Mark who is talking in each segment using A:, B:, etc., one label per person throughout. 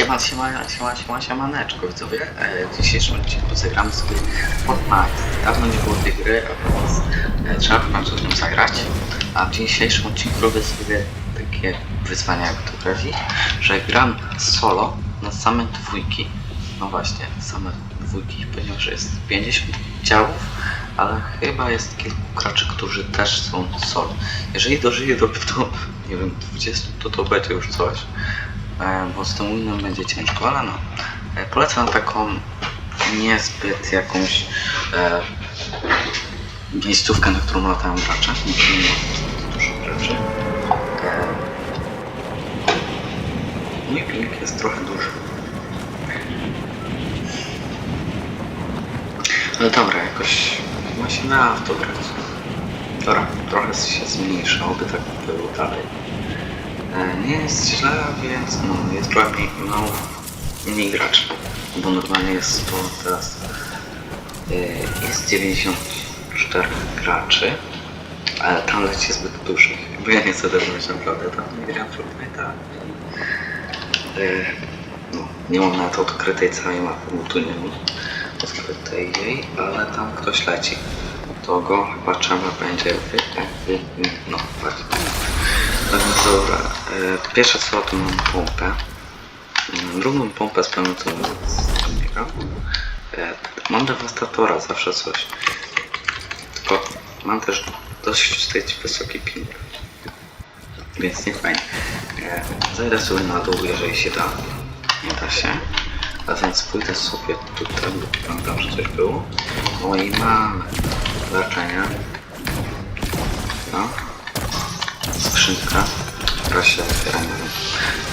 A: Siema, siema, siema, siema, siemaneczko widzowie. E, w dzisiejszym odcinku zagramy sobie Fortnite. Dawno nie było tej gry, a teraz e, trzeba w końcu z nim zagrać. A w dzisiejszym odcinku robię sobie takie wyzwania, jakby to powiedzieć, że gram solo na same dwójki. No właśnie, same dwójki, ponieważ jest 50 działów, ale chyba jest kilku graczy, którzy też są solo. Jeżeli dożyję do, do nie wiem, 20, to to będzie już coś. E, bo z tym innym będzie ciężko, ale no. E, Polecam taką niezbyt jakąś e, miejscówkę, na którą latają gracze. Dużo rzeczy. E, mój ping jest trochę duży. Ale dobra, jakoś ma się na to. Dobra, trochę się zmniejszało, by tak było dalej. Nie jest źle, więc no, jest trochę mniej, no, mniej graczy. Bo normalnie jest to teraz e, jest 94 graczy, ale tam leci zbyt dużych. Bo ja nie chcę też naprawdę tam nie gram Fortnite'a. E, No, nie mam nawet odkrytej całej mapy, bo tu nie mam odkrytej jej, ale tam ktoś leci. To go chyba trzeba będzie no, bardziej. Dobra, e, pierwsze co to mam pompę. Mm, Drugą pompę z pełnącą zbiera. E, mam dewastatora, zawsze coś. Tylko mam też dość wysoki ping. Więc nie fajnie. E, zajdę sobie na dół, jeżeli się da. Nie da się. A więc pójdę sobie tutaj, bo pamiętam, że coś było. No i mam leczenie. No skrzynka, która się otwiera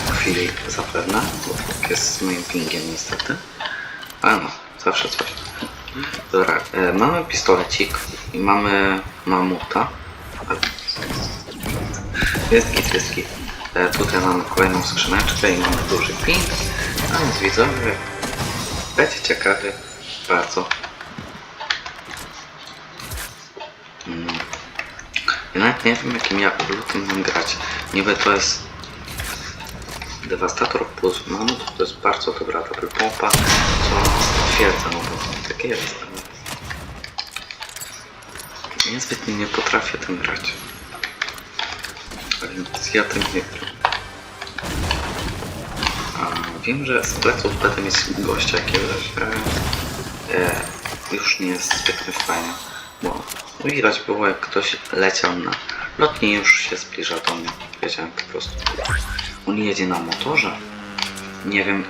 A: po chwili zapewne, bo tak jest z moim pingiem niestety. Ale no, zawsze coś. Dobra, e, mamy pistolecik i mamy mamuta. Jest git, jest git. E, tutaj mamy kolejną skrzyneczkę i mamy duży ping. A więc widzowie, będzie ciekawy bardzo. Nawet nie wiem jakim ja lutem mam grać. Niby to jest Devastator plus Mamut, to jest bardzo dobra double pompa, co potwierdza, no bo takie jest. ale Niezbyt nie potrafię tym grać. Więc ja tym nie gram. A wiem, że z pleców będę mieć gościa jakiegoś. E, już nie jest zbytnio fajnie, bo widać było jak ktoś leciał na lotni już się zbliża do mnie. Wiedziałem po prostu. On jedzie na motorze. Nie wiem.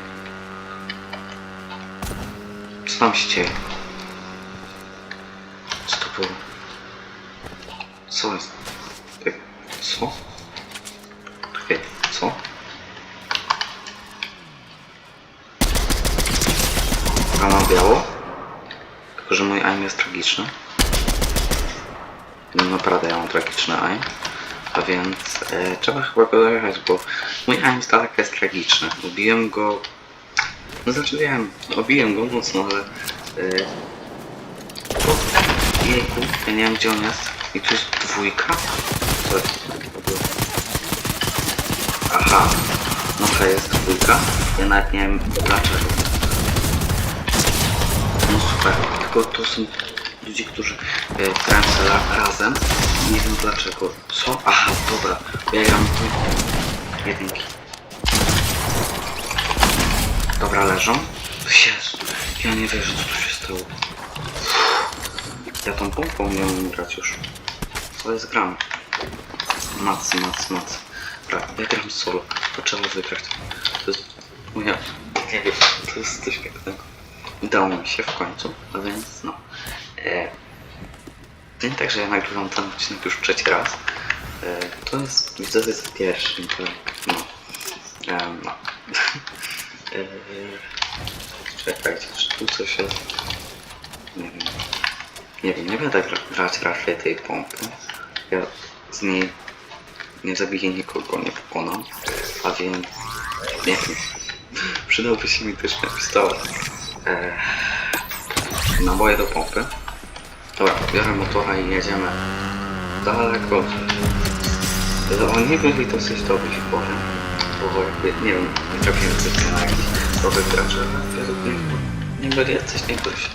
A: Co tam się dzieje? Co to było? Co jest? Co? Co? A mam biało? Tylko, że mój aim jest tragiczny. No naprawdę ja mam tragiczny aim. A więc e, trzeba chyba go dojechać, bo mój aim z daleka jest tragiczny. Ubiłem go... No znaczy wiem, obiłem go mocno, ale... E, bo, jejku, ja nie wiem gdzie on jest. I tu jest dwójka? Aha. No to jest dwójka. Ja nawet nie wiem dlaczego. No super, tylko to są ludzie, którzy e, grają ra- razem. Nie wiem dlaczego. Co? Aha, dobra. Ja gram. Jedynki. Dobra, leżą. Jezu, ja nie wierzę, co tu się stało. Ja tą pompą miałem grać już. Co jest gram? Mac, mac, mac. Dobra, ja gram solo. To trzeba wygrać. To jest moja... Nie wiem, to jest coś pięknego. Udało mi się w końcu, a więc no. E, nie tak, że ja nagrywam ten odcinek już trzeci raz. E, to jest widzowie za pierwszym, to no. E, no. e, czekajcie, czy tu coś jest? Nie wiem. Nie wiem, nie będę gra, grać raczej tej pompy. Ja z niej nie zabiję nikogo, nie pokonam. A więc nie wiem. Przydałby się mi też pistolet. Eee, naboje do pompy. Dobra, biorę motora i jedziemy daleko. Ale oni byli dosyć dobrzy, powiem. bo jakby, nie wiem, trafiłem zbytnio na jakichś nowych graczy, ale według mnie nie byli jacyś najgorsi.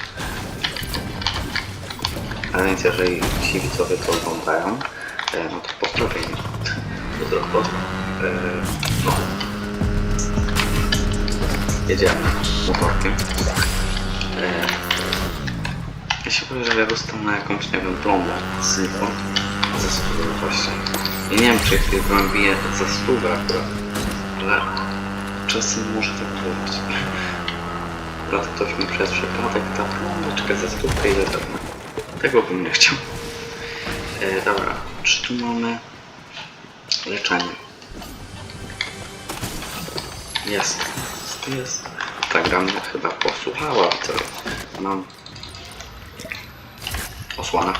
A: A więc jeżeli ci widzowie to oglądają, e, no to pozdrowienia. Pozdro, pozdro. E, no. Jedziemy motorkiem. Się boję, że ja na jakąś, nie wiem, z znikąd ze stówę właśnie. I nie wiem, czy jak broń bije za stówę akurat, ale czasem może tak być. Akurat ktoś mi przez przypadek ta plombeczka za stówkę ile pewno. Tego bym nie chciał. E, dobra, czy tu mamy leczenie? Jest. Jest. Ta gra mnie chyba posłuchała, to mam osłona.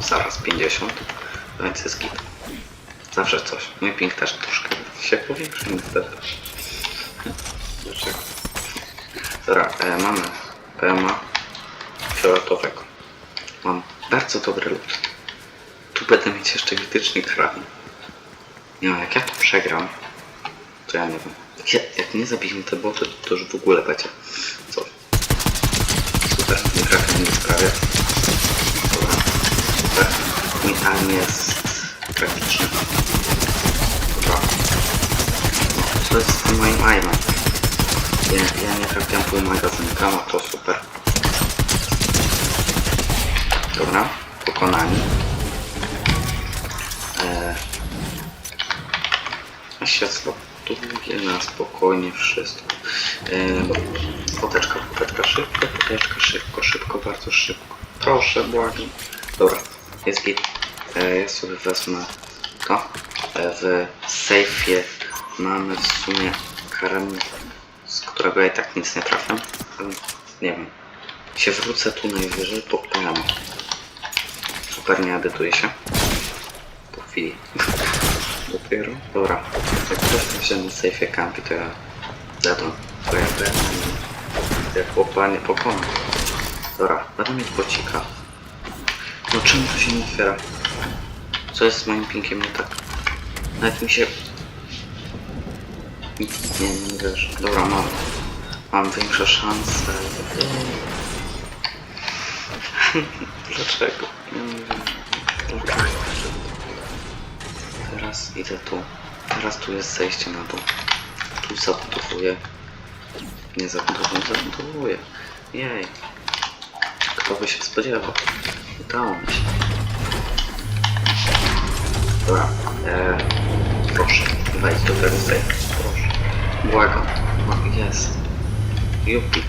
A: Zaraz 50, więc jest git. Zawsze coś. Mój ping też troszkę się powiększył niestety. Dlaczego? Dobra, e, mamy PMA fioletowego. Mam bardzo dobry lód. Tu będę mieć jeszcze mityczny karabin. Nie wiem, jak ja to przegram, to ja nie wiem. Jak, ja, jak nie zabijemy te boty, to już w ogóle będzie coś. Super, nie trafię, nie sprawia. Dobra, super. Aim jest tragiczny. Dobra. Co jest z tym moim aimem? Ja, ja nie trafiam pół magazynka, no to super. Dobra, pokonani. Eee, a się na spokojnie wszystko. Eee, poteczka, poteczka, szybko, poteczka, szybko, szybko, bardzo szybko. Proszę, błagam. Dobra, jest git. Ja sobie wezmę to. Eee, w sejfie mamy w sumie karabin, z którego ja i tak nic nie trafię. Nie wiem. Się wrócę tu najwyżej po planu. Super, nie edytuje się. Po chwili. Dopiero. Dobra. Jak ktoś na sejfie kampi, to ja zjadłem. To ja będę jak chłopa nie pokonam. Dobra, będę mieć bocika. No czemu to się nie otwiera? Co jest z moim pinkiem nie tak? Nawet mi się... Nie, nie wiesz. Dobra, mam. Mam większe szanse. Dlaczego? Nie wiem. Teraz idę tu. Teraz tu jest zejście na dół. Tu zabudowuję. Nie zabudowuję, zabudowuję. Jej. Kto by się spodziewał? Udało mi się. Dobra. Eee, proszę, wejdź do tego sejfu. Proszę. Błagam. No, jest. Jupi.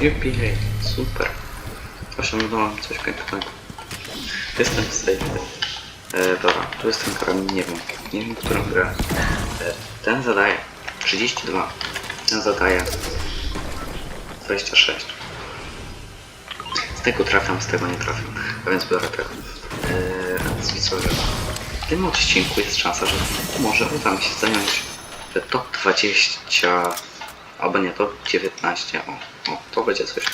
A: Jupi, hej. Super. Osiągnąłem coś pięknego. Jestem w sejfie. E, dobra, tu jest ten karabin, nie wiem. Nie wiem, którą grę. E, ten zadaje 32. Ten zadaje 26. Z tego trafiam, z tego nie trafiam. A więc biorę tego. Więc widzowie, w tym odcinku jest szansa, że może uda mi się zająć te top 20 albo nie, top 19. O, o to będzie coś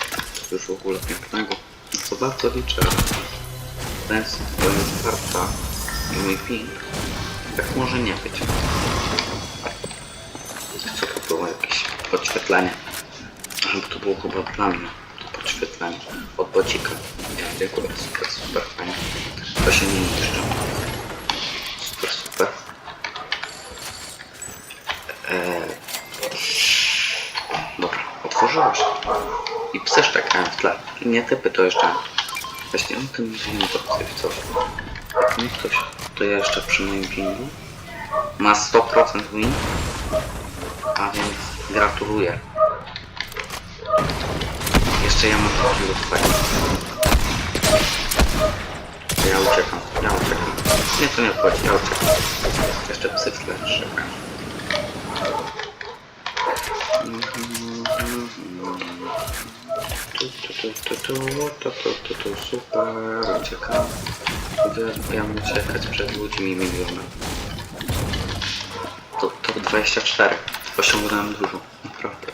A: już w ogóle pięknego. Na co bardzo liczę. Więc to jest karta i mój ping. Tak może nie być. Co to było jakieś podświetlenie? Bo to było chyba dla mnie. To podświetlenie. Od bocika. Dziękuję. Super, super, fajnie. To się nie niszczy. Super, super. Eee... Dobra, otworzyło się. I psy szczekają w tle. I nie typy to jeszcze. Właśnie o tym mówiłem to coś. Jak nie ktoś, to ja jeszcze przy moim pingu ma 100% win. A więc gratuluję. Jeszcze ja mam taki lód fajny. Ja uciekam, ja uciekam. Nie, to nie odchodzi, ja uciekam. Jeszcze psy w tle szczekają. Tu, tu, tu, tu, tu, tu, tu, tu, super, uciekam. Uwielbiam uciekać przed ludźmi milionem. To, to 24. Osiągnąłem dużo, naprawdę.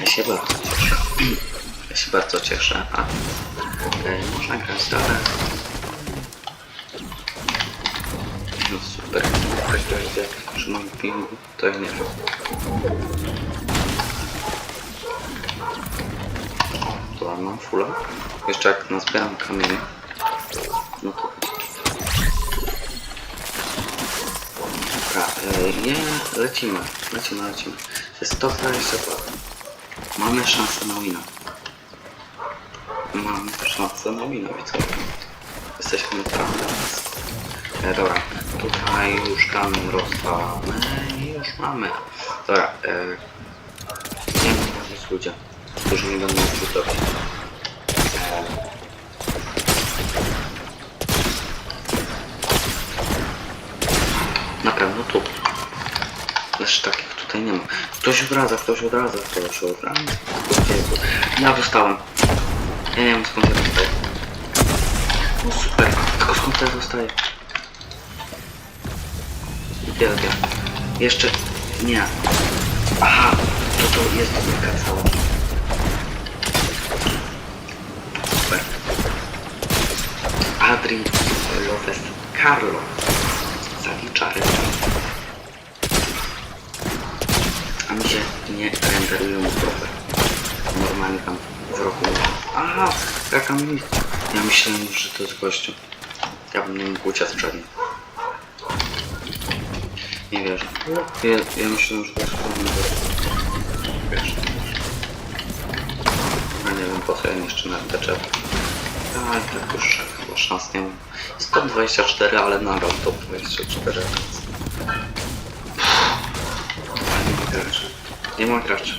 A: Ja się bardzo cieszę. Ja się bardzo cieszę, a można grać dalej. No super. W każdym razie przy moim pingu to ja nie wiem. To mam fulla. Jeszcze jak nazbieram kamienie, no to Dobra, e, nie, lecimy, lecimy, lecimy. Jest 122. Mamy szansę na wina. Mamy szansę na wina, widzowie. Jesteśmy naprawdę blisko. E, dobra, tutaj już kamień rozwalamy i już mamy. Dobra, e, nie wiem, jak jest ludzie, którzy nie będą robić. E, na pewno tu. Lecz takich tutaj nie ma. Ktoś odradza, ktoś odradza, ktoś odradza. Ja dostałem. Ja nie wiem skąd ja dostaję. No super, tylko skąd ja dostaję? Wielkie. Jeszcze nie. Aha, to to jest taka cała. Super. Adri Lopez Carlo. Zalicza resztę. A mi się nie renderują proper. Normalnie tam w roku. Aha, jaka mi... Ja myślałem że to jest gościu. Ja bym nie mógł uciec przed nim. Nie wierzę. Ja, ja myślałem, że to jest gość. Wiesz. Ja nie wiem po co ja niszczę na te drzewa. A, tak już chyba szans nie mam. Jest top 24, ale nadal top 24. Ale nie ma graczy. Nie ma graczy.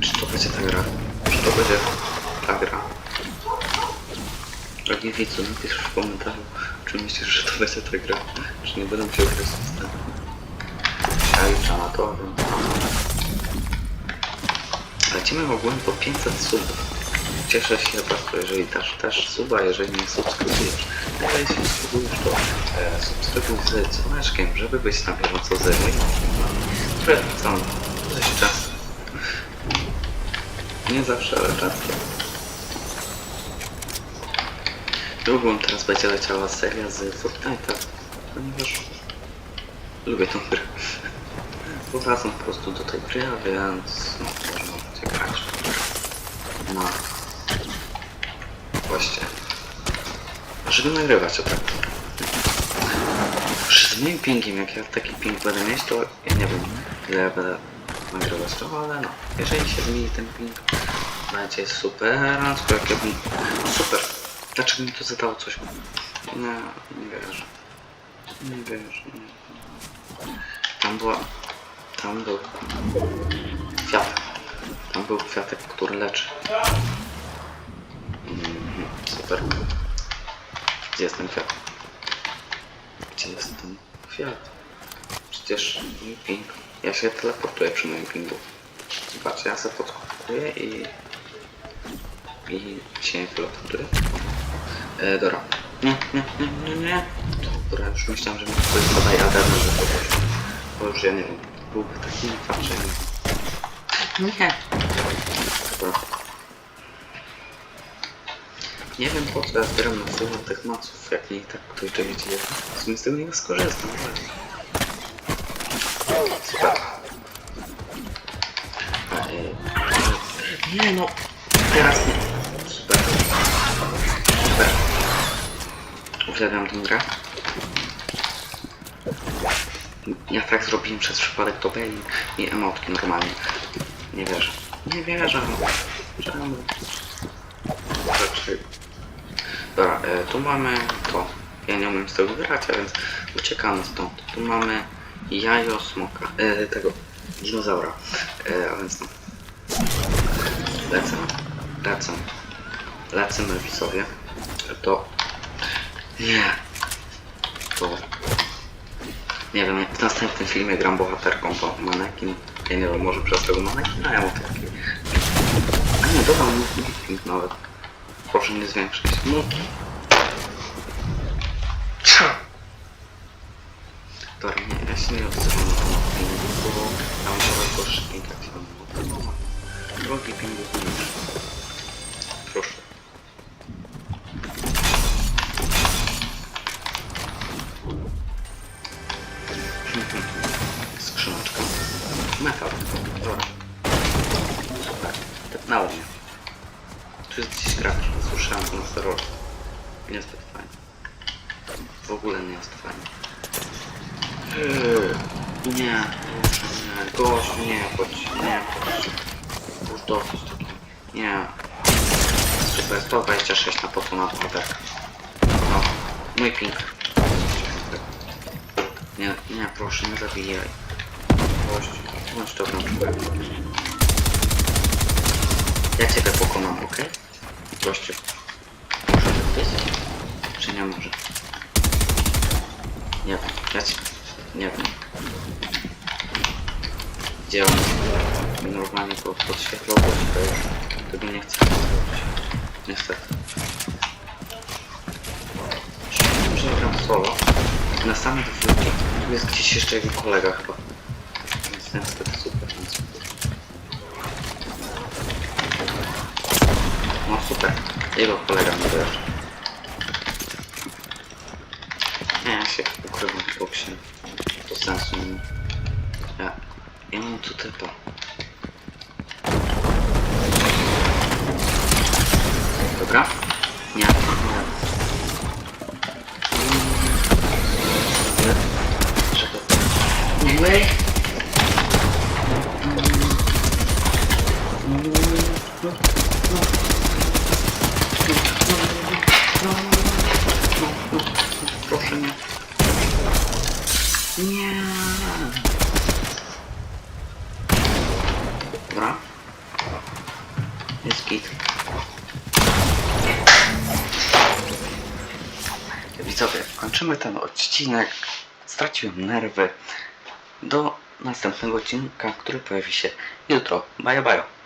A: Czy to będzie ta gra? To będzie ta gra? Drogi widzu, napisz w komentarzu, czy myślisz, że to będzie ta gra? Czy nie będę musiał grać system? Siajcza na to. Lecimy ogólnie po 500 subów. Cieszę się bardzo, jeżeli dasz też suba, jeżeli nie subskrybujesz. A jeśli subskrybujesz, to e, subskrybuj z dzwoneczkiem, żeby być na bieżąco ze moimi które są dość często. Nie zawsze, ale często. Drugą teraz będzie leciała seria z Fortnite'a, ponieważ lubię tą grę. Powracam po prostu do tej gry, a więc no, można będzie grać na właśnie żeby nagrywać o tak z moim pingiem, jak ja taki ping będę mieć, to ja nie wiem ile będę to, ale no jeżeli się zmieni ten ping będzie super, jak ja bym super dlaczego mi to zadało coś nie, nie wierzę nie wierzę tam była tam był kwiatek tam był kwiatek, który leczy Mhm, Super. Gdzie jest ten kwiat? Gdzie jest ten kwiat? Przecież ping. Ja się teleportuję przy moim pingu. Zobaczcie, ja sobie podskakuję i... I się teleportuję. E, dobra. Nie, nie, nie, nie, nie. Dobra, już myślałem, że mi ktoś podaje aderny, że to coś. Bo już ja nie wiem. Byłby taki patrzę. Nie. Dobra. Nie wiem po co ja zbieram na sumę tych maców, jak nie i tak ktoś będzie wiedzieć. W sumie z tego nie skorzystam, ale... No, teraz nie. Super. Super. Uwielbiam tę grę. Ja tak zrobiłem przez przypadek to i, i emotki normalnie. Nie wierzę. Nie wierzę. Czemu? Dobra, e, tu mamy to. Ja nie umiem z tego grać, a więc uciekamy stąd. Tu mamy jajo smoka, e, tego dinozaura. E, a więc no. Lecę, lecę, lecimy widzowie. To nie. To nie wiem, w następnym filmie gram bohaterką, to manekin. Ja nie wiem, może przez tego manekina ja mam taki. A nie, dobra, ping nawet. Proszę nie zwiększyć. No. Dobra, nie, ja się nie odzywam na bo Drogi pingwiniusz. Proszę. Skrzyneczka. Metal. Dobra. Super. Tepnęło mnie. Tu jest gdzieś gracz. Słyszałem to na serwerze. Nie jest tak fajnie. W ogóle nie jest fajnie. Eee, nie, nie, gość, nie, chodź, nie, chodź. Taki. Nie. Super, 126 na potu na bohaterkę. No, mój ping. Nie, nie, proszę, nie zabijaj. Gościu, bądź dobrym człowiekiem. Ja ciebie pokonam, okej? Gościu. Może tak być? Czy nie może? Nie wiem, ja ci... Nie wiem. Gdzie on jest? Mi normalnie go podświetlał, bo to już... Tego nie chcę zrobić. Niestety. Myślałem, że gram solo. Na samej dwójki tu jest gdzieś jeszcze jego kolega chyba. Więc niestety więc super. No super. Jego kolega mi dojeżdża. Nie, ja się ukrywam w boksie. To sensu nie ma. Ja, ja mam tu typa. Dobra? Nie. Anyway. Proszę nie. Nie. Kończymy ten odcinek. Straciłem nerwy. Do następnego odcinka, który pojawi się jutro. Bye bye.